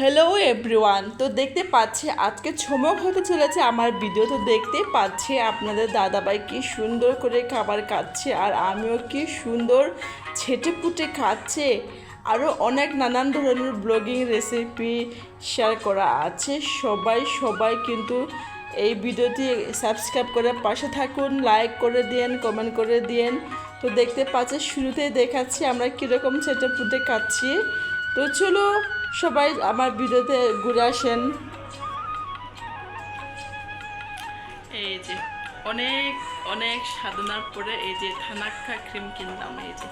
Hello everyone তো দেখতে পাচ্ছি, আজকে চমক হতে চলেছে আমার ভিডিও তো দেখতে পাচ্ছি আপনাদের দাদাভাই কি সুন্দর করে খাবার খাচ্ছে আর আমিও কি সুন্দর ছেটে পুটে খাচ্ছে। আরও অনেক নানান ধরনের ব্লগিং রেসিপি শেয়ার করা আছে। সবাই সবাই কিন্তু এই ভিডিওটি সাবস্ক্রাইব করে পাশে থাকুন লাইক করে দিন কমেন্ট করে দিন তো দেখতে পাচ্ছি, শুরুতেই দেখাচ্ছি আমরা কীরকম ছেটে পুটে খাচ্ছি। তো চলো সবাই আমার ভিডিওতে ঘুরে আসেন। এই যে, অনেক অনেক সাধনার পরে এই যে থানাক্ষা ক্রিম কিনলাম, এই যে।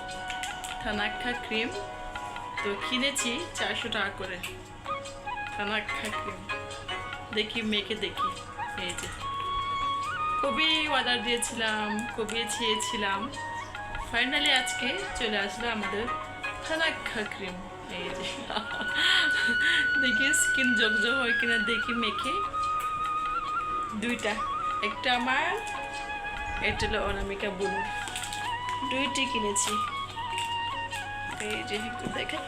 থানাক্ষা ক্রিম তো কিনেছি চারশো টাকা করে। থানাক্ষা ক্রিম। দেখি, মেখে দেখি। এই যে। খুবই অর্ডার দিয়েছিলাম খুবই চেয়েছিলাম ফাইনালি আজকে চলে আসলো আমাদের থানাক্ষা ক্রিম। এই যে। দেখি স্কিন জগজগ হয় কিনা, দেখি মেখে। দুইটা। একটা আমার, এটা হলো অনামিকা বুনু। দুইটি কিনেছি। এই যে একটু দেখে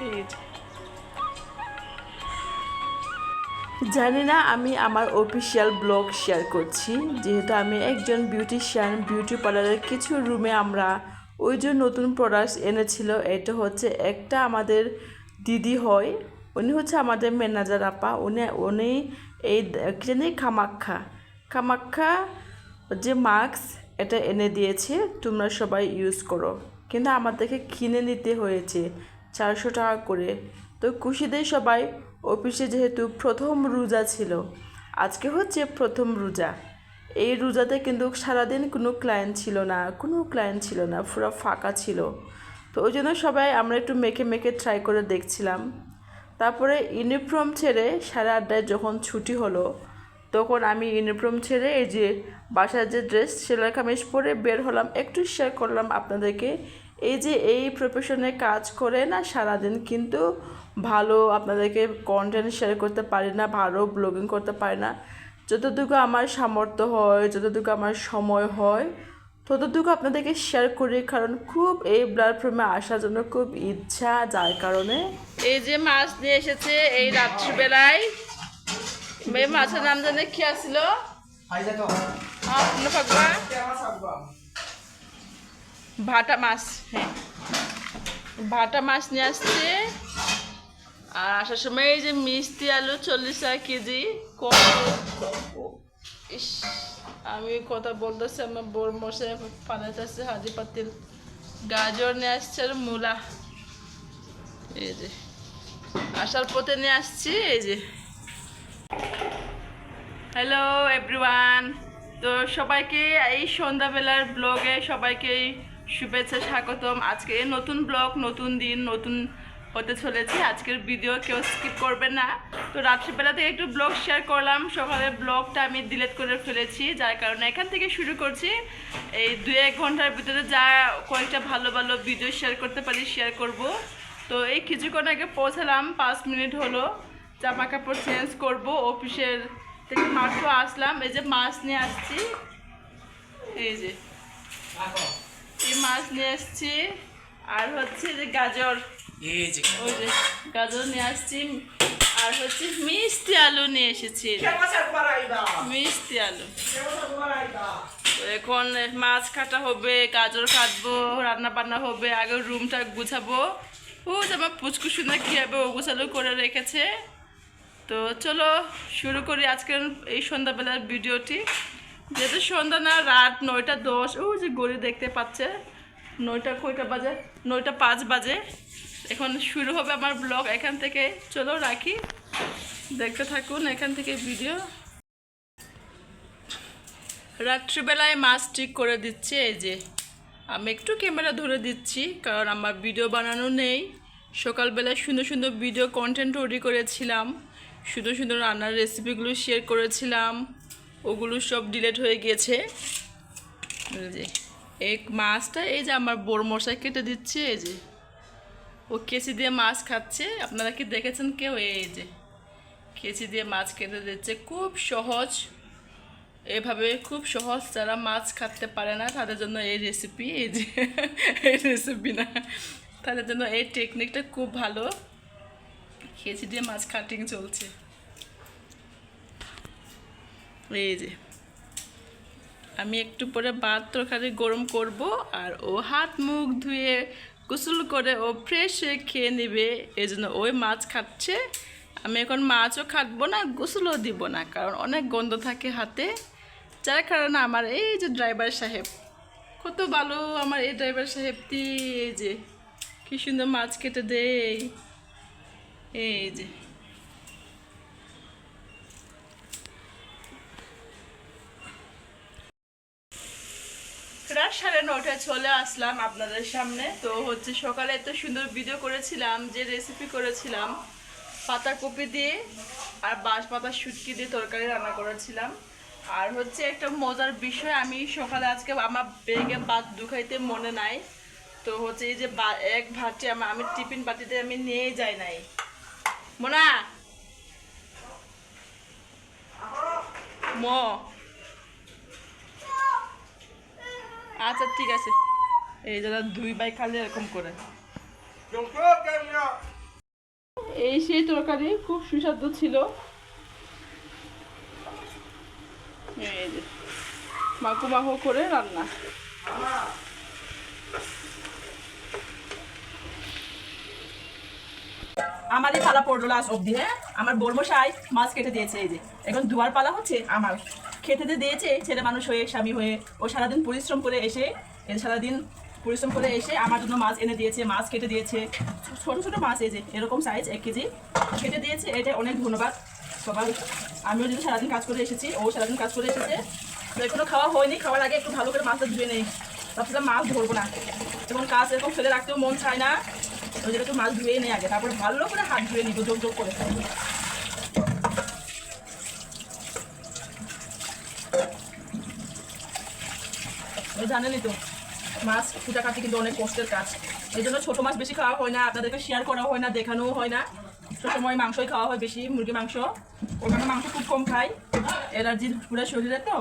এই যে। জানি না, আমি আমার অফিসিয়াল ব্লগ শেয়ার করছি। যেহেতু আমি একজন বিউটিশিয়ান বিউটি পার্লারের কিছু রুমে আমরা ওই যে নতুন প্রোডাক্টস এনেছিল, এটা হচ্ছে একটা আমাদের দিদি হয়, উনি হচ্ছে আমাদের ম্যানেজার আপা। উনি উনি এই জানি খামাক্ষা খামাক্ষা যে মাস্ক এটা এনে দিয়েছে, তোমরা সবাই ইউজ করো। কিন্তু আমাদেরকে কিনে নিতে হয়েছে, চারশো টাকা করে। তো খুশিদের সবাই অফিসে যেহেতু প্রথম রোজা ছিল, আজকে হচ্ছে প্রথম রোজা। এই রোজাতে কিন্তু সারাদিন কোনো ক্লায়েন্ট ছিল না, কোনো ক্লায়েন্ট ছিল না, পুরো ফাঁকা ছিল। তো ওই জন্য সবাই আমরা একটু মেখে মেখে ট্রাই করে দেখছিলাম। তারপরে ইউনিফর্ম ছেড়ে সাড়ে আটটায় যখন ছুটি হলো, তখন আমি ইউনিফর্ম ছেড়ে এই যে বাসার যে ড্রেস সেলাই কামিজ পরে বের হলাম, একটু শেয়ার করলাম আপনাদেরকে এই যে এই প্রফেশনে কাজ করে না সারাদিন কিন্তু ভালো আপনাদেরকে কন্টেন্ট শেয়ার করতে পারি না ভালো ব্লগিং করতে পারি না। যতটুকু আমার সামর্থ্য হয় যতটুকু আমার সময় হয় ততটুকু আপনাদেরকে শেয়ার করি। কারণ খুব এই প্ল্যাটফর্মে আসার জন্য খুব ইচ্ছা যার কারণে এই যে মাছ নিয়ে এসেছে এই রাত্রিবেলায়। এই মাছের নাম জানে কি আসছিল ভাটা মাছ হ্যাঁ। ভাটা মাছ নিয়ে আসছে। আর আসার সময় এই যে মিষ্টি আলু চল্লিশ টাকা কেজি। কত ইস, আমি কথা বলতেছি, আমার বোর মশাই পালাইতেছে, হাজি পাতিল। গাজর নিয়ে আসছে আর মূলা। এই যে, আসার পথে নিয়ে আসছি, এই যে। হ্যালো এভরিওয়ান তো সবাইকে এই সন্ধ্যাবেলার ব্লগে সবাইকে শুভেচ্ছা, স্বাগতম। আজকে নতুন ব্লগ, নতুন দিন, নতুন হতে চলেছে। আজকের ভিডিও কেউ স্কিপ করবে না। তো রাত্রিবেলাতে একটু ব্লগ শেয়ার করলাম। সকালে ব্লগটা আমি ডিলিট করে ফেলেছি। যার কারণে এখান থেকে শুরু করছি। এই দু এক ঘণ্টার ভিতরে যা কয়েকটা ভালো ভালো ভিডিও শেয়ার করতে পারি শেয়ার করব। তো এই কিছুক্ষণ আগে পৌঁছালাম। পাঁচ মিনিট হলো। জামা কাপড় চেঞ্জ করব। অফিসের থেকে মাত্র আসলাম। এই যে মাছ নিয়ে আসছি। এই যে। মাছ নিয়ে আসছি। আর হচ্ছে যে গাজর। ওই যে গাজর নিয়ে আসছি। আর হচ্ছে মিষ্টি আলু নিয়ে এসেছি। মিষ্টি আলু। এখন মাছ কাটা হবে গাজর কাটবো রান্না বান্না হবে আগে রুমটা গুছাবো। ও আমার পুচকু শুনে কী হবে ও গুছালো করে রেখেছে। তো চলো শুরু করি আজকের এই সন্ধ্যাবেলার ভিডিওটি। যেহেতু সন্ধ্যা না রাত নয়টা দশ। ও যে গড়ি দেখতে পাচ্ছে। নয়টা কয়টা বাজে? নয়টা পাঁচ বাজে। এখন শুরু হবে আমার ব্লগ। এখান থেকে চলো রাখি। দেখতে থাকুন এখান থেকে ভিডিও। রাত্রিবেলায় মাছ ঠিক করে দিচ্ছে, এই যে। আমি একটু ক্যামেরা ধরে দিচ্ছি, কারণ আমার ভিডিও বানানো নেই। সকালবেলায় সুন্দর সুন্দর ভিডিও কন্টেন্ট তৈরি করেছিলাম। সুন্দর সুন্দর রান্নার রেসিপিগুলো শেয়ার করেছিলাম। ওগুলো সব ডিলেট হয়ে গিয়েছে। এই মাছটা, এই যে আমার বোর মশাই কেটে দিচ্ছে, এই যে। ও কেচি দিয়ে মাছ খাচ্ছে। আপনারা কি দেখেছেন কেউ? এই যে, কেচি দিয়ে মাছ কেটে দিচ্ছে। খুব সহজ। এভাবে খুব সহজ যারা মাছ খাতে পারে না, তাদের জন্য এই রেসিপি এই যে, এই রেসিপি না। তাদের জন্য এই টেকনিকটা খুব ভালো। খেয়েছি দিয়ে মাছ কাটিং চলছে। এই যে। আমি একটু পরে ভাত তরকারি গরম করব আর ও হাত মুখ ধুয়ে গোসল করে ও ফ্রেশ হয়ে খেয়ে নেবে। এই জন্য ওই মাছ খাচ্ছে। আমি এখন মাছও খাটবো না, গোসলও দিব না, কারণ অনেক গন্ধ থাকে হাতে। যার কারণে আমার এই যে ড্রাইভার সাহেব, কত ভালো আমার এই ড্রাইভার সাহেবটি এই যে, কি সুন্দর মাছ কেটে দেয়। এই যে। রাত সাড়ে নটায় চলে আসলাম আপনাদের সামনে। তো হচ্ছে সকালে এত সুন্দর ভিডিও করেছিলাম, যে রেসিপি করেছিলাম পাতাকপি দিয়ে আর বাঁশ পাতা শুটকি দিয়ে তরকারি রান্না করেছিলাম। আর হচ্ছে একটা মজার বিষয়, আমি সকালে আজকে আমার বেগে ভাত দুখাইতে মনে নাই। তো হচ্ছে এই যে এক ভাতটি আমার আমি টিফিন বাটিতে আমি নিয়ে যাই নাই। মোনা? ম? আচ্ছা ঠিক আছে। এই দাদা দুই বাই খালি এরকম করে। এই সেই তরকারি খুব সুস্বাদু ছিল। এই যে করে রান্না। আমারই পালা পড়ল লাস্ট অব্দি হ্যাঁ? আমার বর্মশাই মাছ কেটে দিয়েছে, এই যে। এখন দুয়ার পালা হচ্ছে আমার। খেতে দিয়ে দিয়েছে, ছেলে মানুষ হয়ে, স্বামী হয়ে। ও সারাদিন পরিশ্রম করে এসে সারাদিন পরিশ্রম করে এসে আমার জন্য মাছ এনে দিয়েছে, মাছ কেটে দিয়েছে। ছোট ছোট মাছ যে, এরকম সাইজ এক কেজি। কেটে দিয়েছে, এটা অনেক ধন্যবাদ সবার। আমিও যদি সারাদিন কাজ করে এসেছি, ও সারাদিন কাজ করে এসেছে। এখনও খাওয়া হয়নি, খাওয়ার আগে একটু ভালো করে মাছটা ধুয়ে নেই। ভাবছিলাম মাছ ধরবো না। এবং কাজ এরকম ফেলে রাখতেও মন চায় না। ওই জন্য একটু মাছ ধুয়ে নেই আগে, তারপরে ভালো করে হাত ধুয়ে নিব যোগ যোগ করে। জানেনই তো, মাছ কুটা কিন্তু অনেক কষ্টের কাজ। এই জন্য ছোটো মাছ বেশি খাওয়া হয় না, আপনাদেরকে শেয়ার করা হয় না, দেখানোও হয় না। সবসময় মাংসই খাওয়া হয় বেশি মুরগি মাংস। ওখানে মাংস খুব কম খাই এলার্জি পুরো শরীরে তো।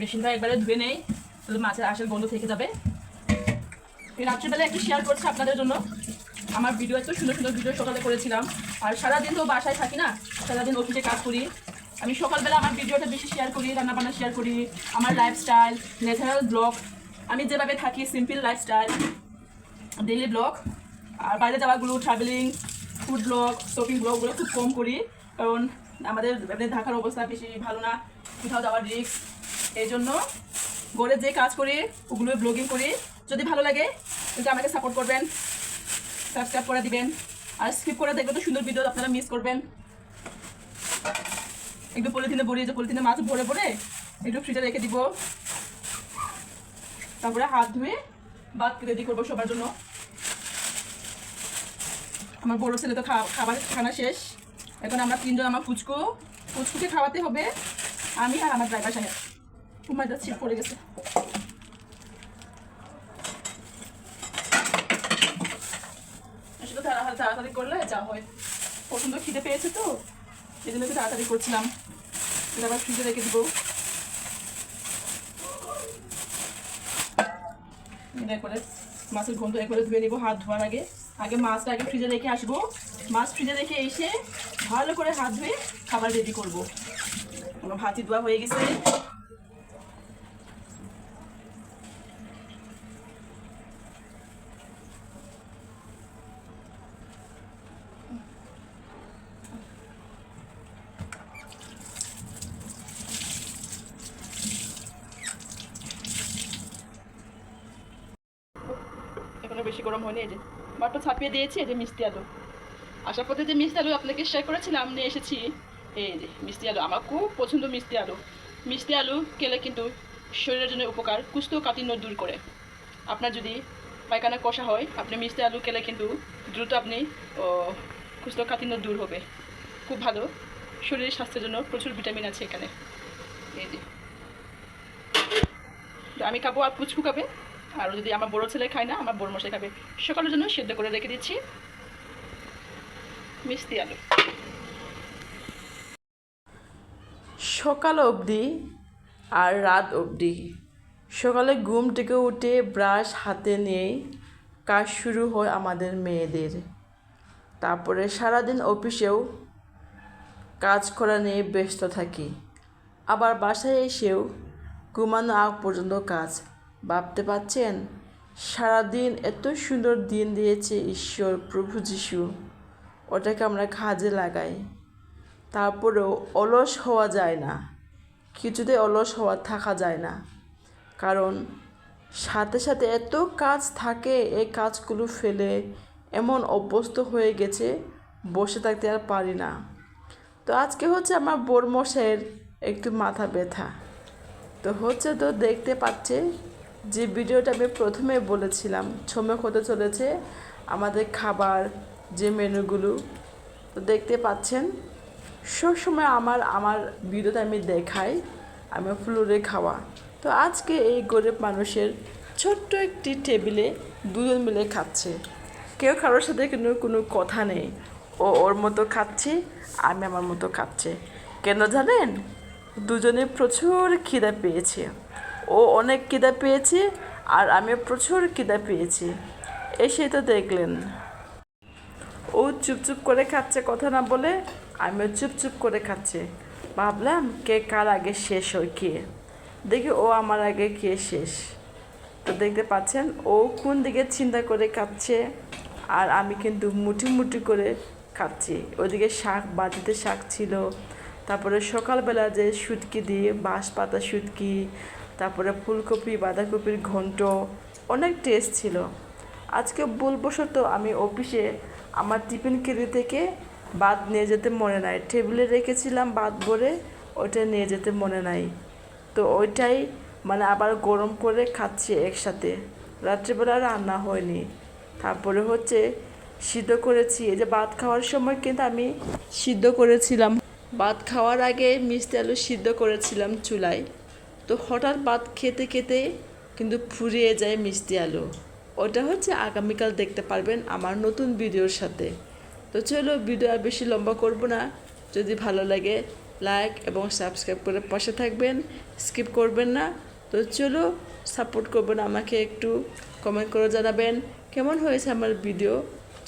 মেশিনটা একবারে ধুয়ে নেই, তাহলে মাছের আশের গন্ধ থেকে যাবে। রাত্রিবেলা একটু শেয়ার করছি আপনাদের জন্য। আমার ভিডিও এত সুন্দর সুন্দর ভিডিও সকালে করেছিলাম। আর সারাদিন তো বাসায় থাকি না, সারাদিন অফিসে কাজ করি। আমি সকালবেলা আমার ভিডিওটা বেশি শেয়ার করি, রান্নাবান্না শেয়ার করি, আমার লাইফস্টাইল ন্যাচারাল ব্লগ আমি যেভাবে থাকি সিম্পল লাইফস্টাইল ডেইলি ব্লগ আর বাইরে যাওয়াগুলো ট্রাভেলিং ফুড ব্লগ শপিং ব্লগগুলো খুব কম করি। কারণ আমাদের ঢাকার অবস্থা বেশি ভালো না, কোথাও যাওয়ার রিস্ক এই জন্য ঘরে যে কাজ করি ওগুলো ব্লগিং করি। যদি ভালো লাগে, কিন্তু আমাকে সাপোর্ট করবেন সাবস্ক্রাইব করে দিবেন। আর স্কিপ করে দেখবেন তো সুন্দর ভিডিও আপনারা মিস করবেন। একটু পলিথিনে ভরিয়ে যে পলিথিনে মাছ ভরে ভরে একটু ফ্রিজে রেখে দিব। তারপরে হাত ধুয়ে ভাত রেডি করব সবার জন্য। আমার বড় ছেলে তো খাবার খানা শেষ। এখন আমরা তিনজন, আমার ফুচকু। ফুচকুকে খাওয়াতে হবে। আমি আর আমার ড্রাইভার সাহেব। কুমারটা ছিট পড়ে গেছে। তাড়াতাড়ি করলে যা হয়। পছন্দ খিদে পেয়েছে তো এই জন্য একটু তাড়াতাড়ি করছিলাম। এটা আবার ফ্রিজে রেখে দিব। করে মাছের এ করে ধুয়ে নেব, হাত ধোয়ার আগে। আগে মাছটা আগে ফ্রিজে রেখে আসব। মাছ ফ্রিজে রেখে এসে ভালো করে হাত ধুয়ে খাবার রেডি করব। আমার ভাতি ধোয়া হয়ে গেছে এখনও বেশি গরম হয়নি এই যে। ছাপিয়ে দিয়েছি এই যে মিষ্টি আলু। আসার পথে যে মিষ্টি আলু আপনাকে শেয়ার করেছিলাম নিয়ে এসেছি। এই যে মিষ্টি আলু আমার খুব পছন্দ মিষ্টি আলু। মিষ্টি আলু খেলে কিন্তু শরীরের জন্য উপকার কুষ্ঠ কাঠিন্য দূর করে। আপনার যদি পায়খানা কষা হয় আপনি মিষ্টি আলু খেলে কিন্তু দ্রুত আপনি ও, কোষ্ঠকাঠিন্য দূর হবে। খুব ভালো। শরীরের স্বাস্থ্যের জন্য প্রচুর ভিটামিন আছে এখানে। এই যে। আমি খাব আর পুচকু খাবে? আর যদি আমার বড়ো ছেলে খায় না, আমার বড় মশাই খাবে। সকালের জন্য সেদ্ধ করে রেখে দিচ্ছি। মিষ্টি আলু। সকাল অবধি আর রাত অবধি। সকালে ঘুম থেকে উঠে ব্রাশ হাতে নিয়েই কাজ শুরু হয় আমাদের মেয়েদের। তারপরে সারাদিন অফিসেও কাজ করা নিয়ে ব্যস্ত থাকি। আবার বাসায় এসেও ঘুমানো আগ পর্যন্ত কাজ। ভাবতে পারছেন? সারাদিন এত সুন্দর দিন দিয়েছে ঈশ্বর প্রভু যিশু। ওটাকে আমরা কাজে লাগাই। তারপরেও অলস হওয়া যায় না। কিছুতে অলস হওয়া থাকা যায় না। কারণ সাথে সাথে এত কাজ থাকে, এই কাজগুলো ফেলে এমন অভ্যস্ত হয়ে গেছে, বসে থাকতে আর পারি না। তো আজকে হচ্ছে আমার বরমশের একটু মাথা ব্যথা। তো হচ্ছে তো দেখতে পাচ্ছে যে ভিডিওটা আমি প্রথমে বলেছিলাম ছমক হতে চলেছে আমাদের খাবার, যে মেনুগুলো, তো দেখতে পাচ্ছেন সবসময় আমার আমার ভিডিওতে আমি দেখাই আমি ফ্লোরে খাওয়া। তো আজকে এই গরিব মানুষের ছোট্ট একটি টেবিলে দুজন মিলে খাচ্ছে। কেউ কারোর সাথে কোনো কোনো কথা নেই। ও ওর মতো খাচ্ছে, আমি আমার মতো খাচ্ছে। কেন জানেন? দুজনে প্রচুর খিদা পেয়েছে। ও অনেক খিদা পেয়েছে আর আমি প্রচুর খিদা পেয়েছি। এসে তো দেখলেন। ও চুপচুপ করে খাচ্ছে কথা না বলে আমিও চুপচুপ করে খাচ্ছে। ভাবলাম কে কার আগে শেষ হয় কে? দেখি ও আমার আগে কে শেষ? তো দেখতে পাচ্ছেন, ও কোন দিকে চিন্তা করে খাচ্ছে আর আমি কিন্তু মুঠি মুঠি করে খাচ্ছি। ওদিকে শাক, বাটিতে শাক ছিল, তারপরে সকালবেলা যে শুটকি দিয়ে বাঁশ পাতা শুটকি তারপরে ফুলকপি, বাঁধাকপির ঘন্ট, অনেক টেস্ট ছিল। আজকে ভুলবশত আমি অফিসে আমার টিফিন কেরি থেকে বাদ নিয়ে যেতে মনে নাই। টেবিলে রেখেছিলাম ভাত ভরে, ওইটা নিয়ে যেতে মনে নাই। তো ওইটাই মানে আবার গরম করে খাচ্ছি একসাথে। রাত্রিবেলা রান্না হয়নি। তারপরে হচ্ছে সিদ্ধ করেছি। এই যে ভাত খাওয়ার সময় কিন্তু আমি সিদ্ধ করেছিলাম। ভাত খাওয়ার আগে মিষ্টি আলু সিদ্ধ করেছিলাম চুলায়। তো হঠাৎ ভাত খেতে খেতে কিন্তু ফুরিয়ে যায় মিষ্টি আলু। ওটা হচ্ছে আগামীকাল দেখতে পারবেন আমার নতুন ভিডিওর সাথে। তো চলো ভিডিও আর বেশি লম্বা করব না। যদি ভালো লাগে লাইক এবং সাবস্ক্রাইব করে পাশে থাকবেন। স্কিপ করবেন না। তো চলো সাপোর্ট করবেন আমাকে একটু কমেন্ট করে জানাবেন কেমন হয়েছে আমার ভিডিও।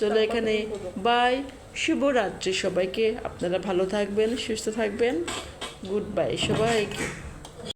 চলো এখানে বাই শুভরাত্রি সবাইকে। আপনারা ভালো থাকবেন সুস্থ থাকবেন। গুড বাই সবাইকে।